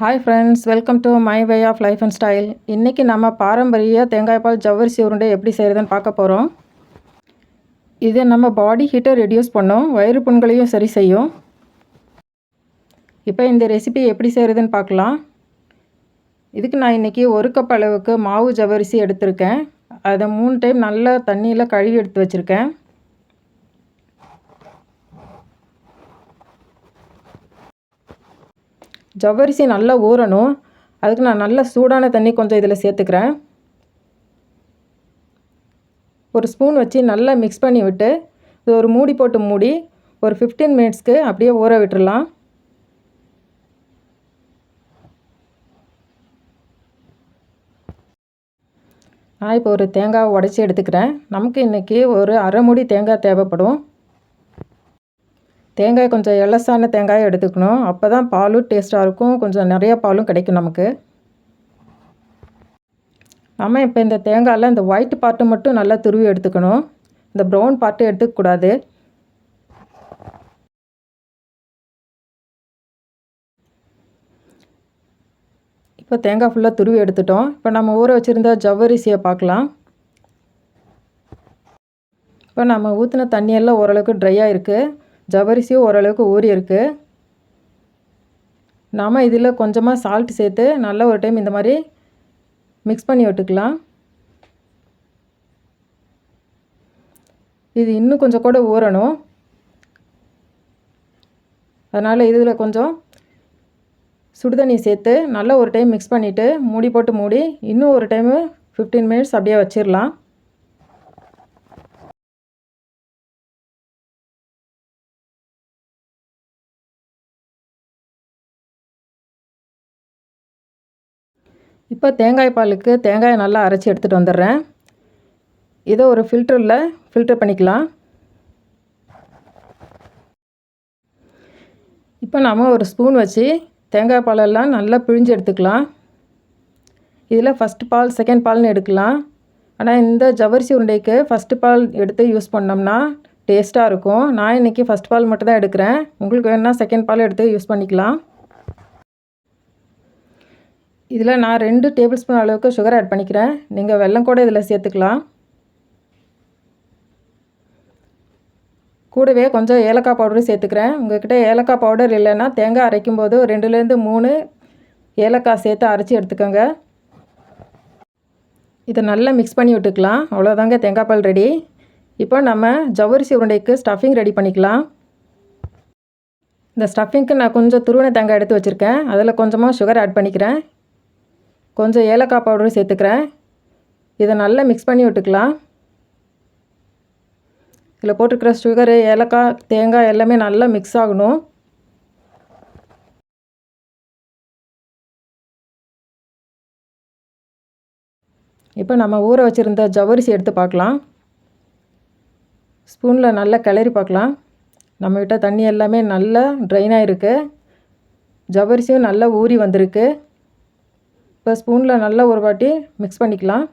Hi friends welcome to my way of life and style இன்றைக்கி நம்ம பாரம்பரிய தேங்காய் பால் ஜவ்வரிசி உருண்டை எப்படி செய்கிறதுன்னு பார்க்க போகிறோம் இது நம்ம பாடி ஹீட்டை ரெடியூஸ் பண்ணும் வயிறு புண்களையும் சரி செய்யும். இப்போ இந்த ரெசிபி எப்படி செய்கிறதுன்னு பார்க்கலாம். இதுக்கு நான் இன்றைக்கி ஒரு கப் அளவுக்கு மாவு ஜவ்வரிசி எடுத்திருக்கேன். அதை மூணு டைம் நல்லா தண்ணியில் கழுவி எடுத்து வச்சுருக்கேன். ஜவ்வரிசி நல்லா ஊறணும். அதுக்கு நான் நல்ல சூடான தண்ணி கொஞ்சம் இதில் சேர்த்துக்கிறேன். ஒரு ஸ்பூன் வச்சு நல்லா மிக்ஸ் பண்ணி விட்டு இது ஒரு மூடி போட்டு மூடி ஒரு ஃபிஃப்டீன் மினிட்ஸ்க்கு அப்படியே ஊற விட்டுடலாம் நான் இப்போ ஒரு தேங்காவை உடச்சி எடுத்துக்கிறேன். நமக்கு இன்றைக்கி ஒரு அரை மூடி தேங்காய் தேவைப்படும். தேங்காய் கொஞ்சம் எலசான தேங்காயை எடுத்துக்கணும். அப்போ தான் பாலும் டேஸ்ட்டாக இருக்கும். கொஞ்சம் நிறையா பாலும் கிடைக்கும் நமக்கு. நம்ம இப்போ இந்த தேங்காயில் இந்த ஒயிட் பார்ட்டு மட்டும் நல்லா துருவி எடுத்துக்கணும். இந்த ப்ரௌன் பார்ட்டு எடுத்துக்கக்கூடாது இப்போ தேங்காய் ஃபுல்லாக துருவி எடுத்துட்டோம். இப்போ நம்ம ஊற வச்சுருந்த ஜவ்வரிசியை பார்க்கலாம். இப்போ நம்ம ஊற்றின தண்ணியெல்லாம் ஓரளவுக்கு ட்ரையாக இருக்குது ஜவரிசியும் ஓரளவுக்கு ஊறியிருக்கு நாம் இதில் கொஞ்சமாக சால்ட் சேர்த்து நல்லா ஒரு டைம் இந்த மாதிரி மிக்ஸ் பண்ணி விட்டுக்கலாம். இது இன்னும் கொஞ்சம் கூட ஊறணும். அதனால் இதில் கொஞ்சம் சுடுதண்ணி சேர்த்து நல்லா ஒரு டைம் மிக்ஸ் பண்ணிவிட்டு மூடி போட்டு மூடி இன்னும் ஒரு டைமு ஃபிஃப்டீன் மினிட்ஸ் அப்படியே வச்சிடலாம் இப்போ தேங்காய் பாலுக்கு தேங்காயை நல்லா அரைச்சி எடுத்துகிட்டு வந்துடுறேன். இதை ஒரு ஃபில்டரில் ஃபில்டர் பண்ணிக்கலாம். இப்போ நாம் ஒரு ஸ்பூன் வச்சு தேங்காய் பாலெல்லாம் நல்லா பிழிஞ்சு எடுத்துக்கலாம். இதில் ஃபஸ்ட்டு பால் செகண்ட் பால்னு எடுக்கலாம். ஆனால் இந்த ஜவரிசி உருண்டைக்கு ஃபஸ்ட்டு பால் எடுத்து யூஸ் பண்ணோம்னா டேஸ்ட்டாக இருக்கும். நான் இன்றைக்கி ஃபஸ்ட் பால் மட்டும் தான் எடுக்கிறேன். உங்களுக்கு வேணால் செகண்ட் பால் எடுத்து யூஸ் பண்ணிக்கலாம். இதில் நான் ரெண்டு டேபிள் ஸ்பூன் அளவுக்கு சுகர் ஆட் பண்ணிக்கிறேன். நீங்கள் வெல்லம் கூட இதில் சேர்த்துக்கலாம். கூடவே கொஞ்சம் ஏலக்காய் பவுடரும் சேர்த்துக்கிறேன். உங்கள்கிட்ட ஏலக்காய் பவுடர் இல்லைன்னா தேங்காய் அரைக்கும் போது ரெண்டுலேருந்து மூணு ஏலக்காய் சேர்த்து அரைச்சி எடுத்துக்கோங்க. இதை நல்லா மிக்ஸ் பண்ணி விட்டுக்கலாம். அவ்வளோதாங்க தேங்காய் பால் ரெடி இப்போ நம்ம ஜவ்வரிசி உருண்டைக்கு ஸ்டஃபிங் ரெடி பண்ணிக்கலாம். இந்த ஸ்டஃபிங்க்கு நான் கொஞ்சம் துருவன தேங்காய் எடுத்து வச்சுருக்கேன். அதில் கொஞ்சமாக சுகர் ஆட் பண்ணிக்கிறேன். கொஞ்சம் ஏலக்காய் பவுடரும் சேர்த்துக்கிறேன். இதை நல்லா மிக்ஸ் பண்ணி விட்டுக்கலாம். இதில் போட்டிருக்கிற சுகரு ஏலக்காய் தேங்காய் எல்லாமே நல்லா மிக்ஸ் ஆகணும். இப்போ நம்ம ஊற வச்சுருந்த ஜவ்வரிசி எடுத்து பார்க்கலாம். ஸ்பூனில் நல்லா கிளறி பார்க்கலாம். நம்ம தண்ணி எல்லாமே நல்லா ட்ரைனாக இருக்குது ஜவ்வரிசியும் நல்லா ஊறி வந்திருக்கு. இப்போ ஸ்பூனில் நல்லா ஒரு வாட்டி மிக்ஸ் பண்ணிக்கலாம்.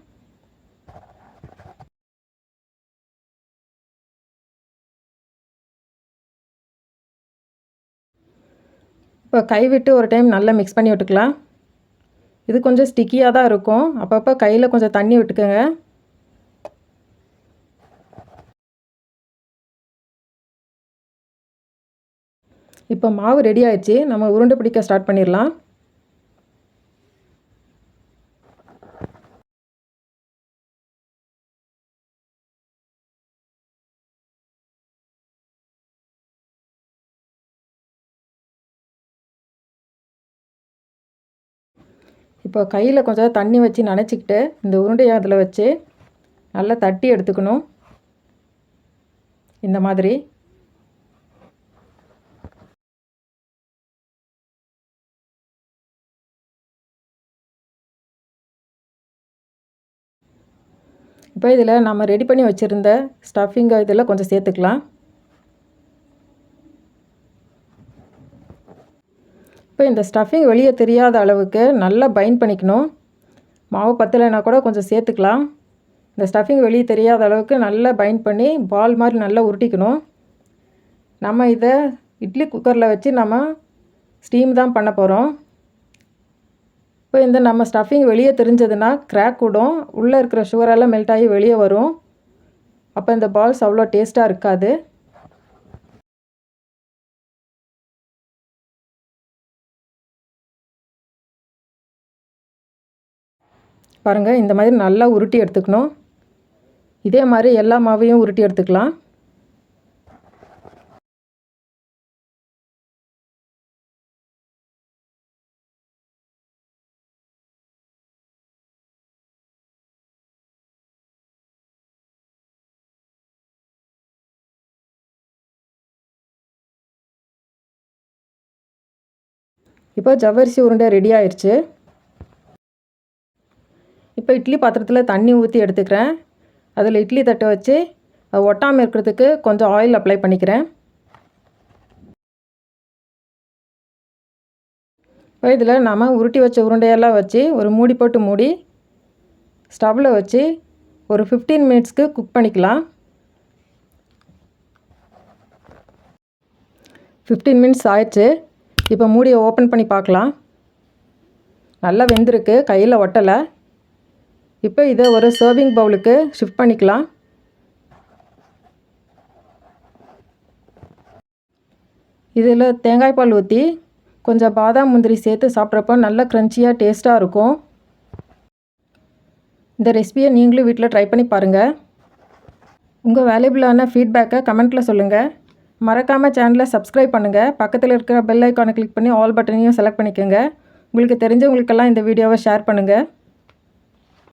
இப்போ கைவிட்டு ஒரு டைம் நல்லா மிக்ஸ் பண்ணி விட்டுக்கலாம். இது கொஞ்சம் ஸ்டிக்கியாக தான் இருக்கும். அப்பப்போ கையில் கொஞ்சம் தண்ணி விட்டுக்கோங்க. இப்போ மாவு ரெடி ஆயிடுச்சு. நம்ம உருண்டை பிடிக்க ஸ்டார்ட் பண்ணிடலாம். இப்போ கையில் கொஞ்சம் தண்ணி வச்சு நனைச்சிக்கிட்டு இந்த உருண்டையை அதில் வச்சு நல்லா தட்டி எடுத்துக்கணும். இந்த மாதிரி. இப்போ இதில் நம்ம ரெடி பண்ணி வச்சுருந்த ஸ்டஃபிங்கை இதில் கொஞ்சம் சேர்த்துக்கலாம். இப்போ இந்த ஸ்டஃபிங் வெளியே தெரியாத அளவுக்கு நல்லா பைண்ட் பண்ணிக்கணும். மாவு பத்தலைனா கூட கொஞ்சம் சேர்த்துக்கலாம். இந்த ஸ்டஃபிங் வெளியே தெரியாத அளவுக்கு நல்லா பைண்ட் பண்ணி பால் மாதிரி நல்லா உருட்டிக்கணும். நம்ம இதை இட்லி குக்கரில் வச்சு நம்ம ஸ்டீம் தான் பண்ண போகிறோம் இப்போ இந்த நம்ம ஸ்டஃபிங் வெளியே தெரிஞ்சதுன்னா கிராக் விடும். உள்ளே இருக்கிற சுகரெல்லாம் மெல்ட் ஆகி வெளியே வரும். அப்போ இந்த பால்ஸ் அவ்வளோ டேஸ்ட்டாக இருக்காது. பாருங்கள் இந்த மாதிரி நல்லா உருட்டி எடுத்துக்கணும். இதே மாதிரி எல்லா மாவையும் உருட்டி எடுத்துக்கலாம். இப்போ ஜவ்வரிசி உருண்டை ரெடி ஆயிடுச்சு இப்போ இட்லி பாத்திரத்தில் தண்ணி ஊற்றி எடுத்துக்கிறேன். அதில் இட்லி தட்டை வச்சு அது ஒட்டாமல் இருக்கிறதுக்கு கொஞ்சம் ஆயில் அப்ளை பண்ணிக்கிறேன். இப்போ இதில் நாம் உருட்டி வச்ச உருண்டையெல்லாம் வச்சு ஒரு மூடி போட்டு மூடி ஸ்டவ்வில் வச்சு ஒரு ஃபிஃப்டீன் மினிட்ஸ்க்கு குக் பண்ணிக்கலாம். ஃபிஃப்டீன் மினிட்ஸ் ஆயிடுச்சு. இப்போ மூடியை ஓப்பன் பண்ணி பார்க்கலாம். நல்லா வெந்திருக்கு கையில் ஒட்டலை. இப்போ இதை ஒரு சர்விங் பவுலுக்கு ஷிஃப்ட் பண்ணிக்கலாம். இதில் தேங்காய் பால் ஊற்றி கொஞ்சம் பாதாம் முந்திரி சேர்த்து சாப்பிட்றப்போ நல்ல க்ரன்ச்சியாக டேஸ்ட்டாக இருக்கும். இந்த ரெசிபியை நீங்களும் வீட்டில் ட்ரை பண்ணி பாருங்கள் உங்கள் வேல்யூபிளான ஃபீட்பேக்கை கமெண்ட்டில் சொல்லுங்கள் மறக்காமல் சேனலை சப்ஸ்கிரைப் பண்ணுங்கள் பக்கத்தில் இருக்கிற பெல் ஐக்கானை கிளிக் பண்ணி ஆல் பட்டனையும் செலக்ட் பண்ணிக்கோங்க. உங்களுக்கு தெரிஞ்சவங்களுக்கெல்லாம் இந்த வீடியோவை ஷேர் பண்ணுங்கள்